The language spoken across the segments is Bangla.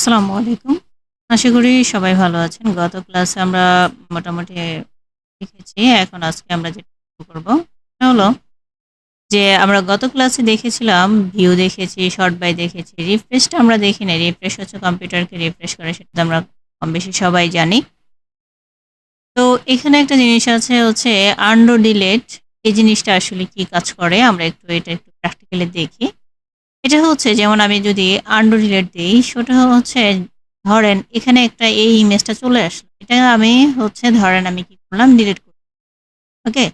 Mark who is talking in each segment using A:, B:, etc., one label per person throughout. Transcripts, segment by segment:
A: আসসালামু আলাইকুম। আশা করি সবাই ভালো আছেন। গত ক্লাসে আমরা মোটামুটি দেখেছি এখন আজকে আমরা যেটা করব হলো যে আমরা গত ক্লাসে দেখেছিলাম ভিউ দেখেছি, শর্ট বাই দেখেছি। রিফ্রেশটা আমরা দেখি নাই। রিফ্রেশ হচ্ছে কম্পিউটারকে রিফ্রেশ করে সেটা তো আমরা কম বেশি সবাই জানি। তো এখানে একটা জিনিস আছে হচ্ছে আন্ডো ডিলেট এই জিনিসটা আসলে কি কাজ করে আমরা একটু এটা একটু প্র্যাকটিক্যালি দেখি। এটা হচ্ছে যেমন আমি যদি আন্ডু ডিলেট দেই, সেটা হচ্ছে ধরেন এখানে একটা এই ইমেজটা চলে আসলো। এটা আমি হচ্ছে ধরেন আমি কি করলাম ডিলিট করলাম। ওকে?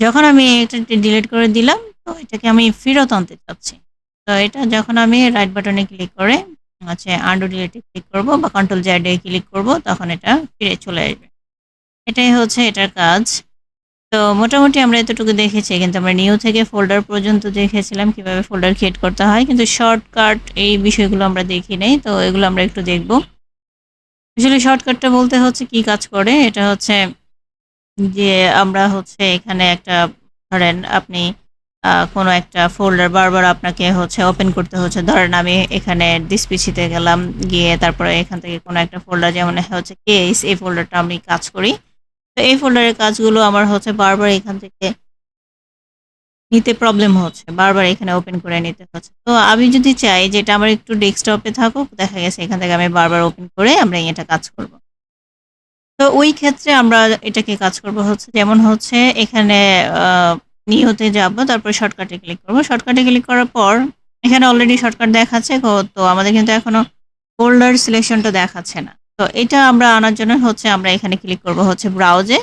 A: যখন আমি এটা ডিলিট করে দিলাম, তো এটাকে আমি ফেরত আনতে চাচ্ছি। তো এটা যখন আমি রাইট বাটনে ক্লিক করে, হচ্ছে আন্ডু ডিলিট ক্লিক করব বা কন্ট্রোল এ ক্লিক করব, তখন এটা ফিরে চলে আসবে। এটাই হচ্ছে এটার কাজ। তো মোটামুটি আমরা এতটুকু দেখেছি, কিন্তু আমরা নিউ থেকে ফোল্ডার পর্যন্ত দেখেছিলাম কীভাবে ফোল্ডার ক্রিয়েট করতে হয়, কিন্তু শর্টকাট এই বিষয়গুলো আমরা দেখি নাই, তো এগুলো আমরা একটু দেখব। আসলে শর্টকাটটা বলতে হচ্ছে কি কাজ করে, এটা হচ্ছে যে আমরা হচ্ছে এখানে একটা, ধরেন আপনি কোনো একটা ফোল্ডার বারবার আপনাকে হচ্ছে ওপেন করতে হচ্ছে। ধরেন আমি এখানে ডিসপিসিতে গেলাম, গিয়ে তারপরে এখান থেকে কোনো একটা ফোল্ডার যেমন হচ্ছে কেস এই ফোল্ডারটা আমি কাজ করি। তো এই ফোল্ডারের কাজগুলো আমার হচ্ছে বারবার এখান থেকে নিতে প্রবলেম হচ্ছে। বারবার এখানে ওপেন করে নিতে হচ্ছে। তো আমি যদি চাই যে এটা আমার একটু ডেস্কটপে থাকুক, দেখা গেছে এখান থেকে আমি বারবার ওপেন করে আমরা এটা কাজ করব। তো ওই ক্ষেত্রে আমরা এটাকে কাজ করব হচ্ছে যেমন হচ্ছে এখানে নিয়তে যাব, তারপর শর্টকাটে ক্লিক করব। শর্টকাটে ক্লিক করার পর এখানে অলরেডি শর্টকাট দেখাচ্ছে তো আমাদের কিন্তু এখনও ফোল্ডার সিলেকশনটা দেখাচ্ছে না। তো এটা আমরা আনার জন্য হচ্ছে আমরা এখানে ক্লিক করব হচ্ছে ব্রাউজে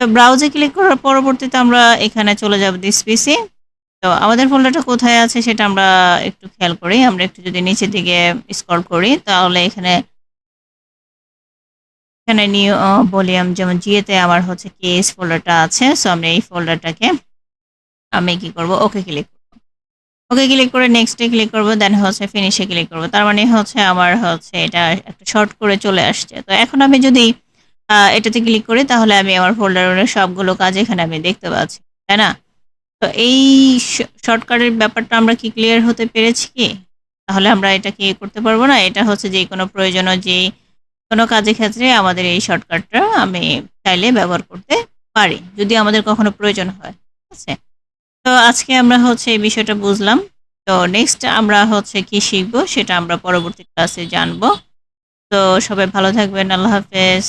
A: তো ব্রাউজে ক্লিক করার পরবর্তীতে আমরা এখানে চলে যাব দিস পিসি তো আমাদের ফোল্ডারটা কোথায় আছে সেটা আমরা একটু খেয়াল করি, আমরা একটু যদি নিচের দিকে স্ক্রল করি তাহলে এখানে এখানে নিউ ভলিউম যেমন জিএতে আমার হচ্ছে কেস ফোল্ডারটা আছে সো আমরা এই ফোল্ডারটাকে আমি কি করব? ওকে ক্লিক ওকে ক্লিক করে নেক্সটে ক্লিক করব দেন হচ্ছে ফিনিশে ক্লিক করব। তার মানে হচ্ছে আমার হচ্ছে এটা একটা শর্ট করে চলে আসছে। তো এখন আমি যদি এটাতে ক্লিক করি, তাহলে আমি আমার ফোল্ডারের সবগুলো কাজ এখানে আমি দেখতে পাচ্ছি, তাই না? তো এই শর্টকাটের ব্যাপারটা আমরা কি ক্লিয়ার হতে পেরেছি কি? তাহলে আমরা এটা কি করতে পারব না, এটা হচ্ছে যে কোনো প্রয়োজনীয় যে কোনো কাজের ক্ষেত্রে আমাদের এই শর্টকাটটা আমি চাইলে ব্যবহার করতে পারি, যদি আমাদের কখনো প্রয়োজন হয়, ঠিক আছে? তো আজকে আমরা হচ্ছে এই বিষয়টা বুঝলাম। তো নেক্সট আমরা হচ্ছে কি শিখব সেটা আমরা পরবর্তী ক্লাসে জানব। তো সবাই ভালো থাকবেন, আল্লাহ হাফেজ।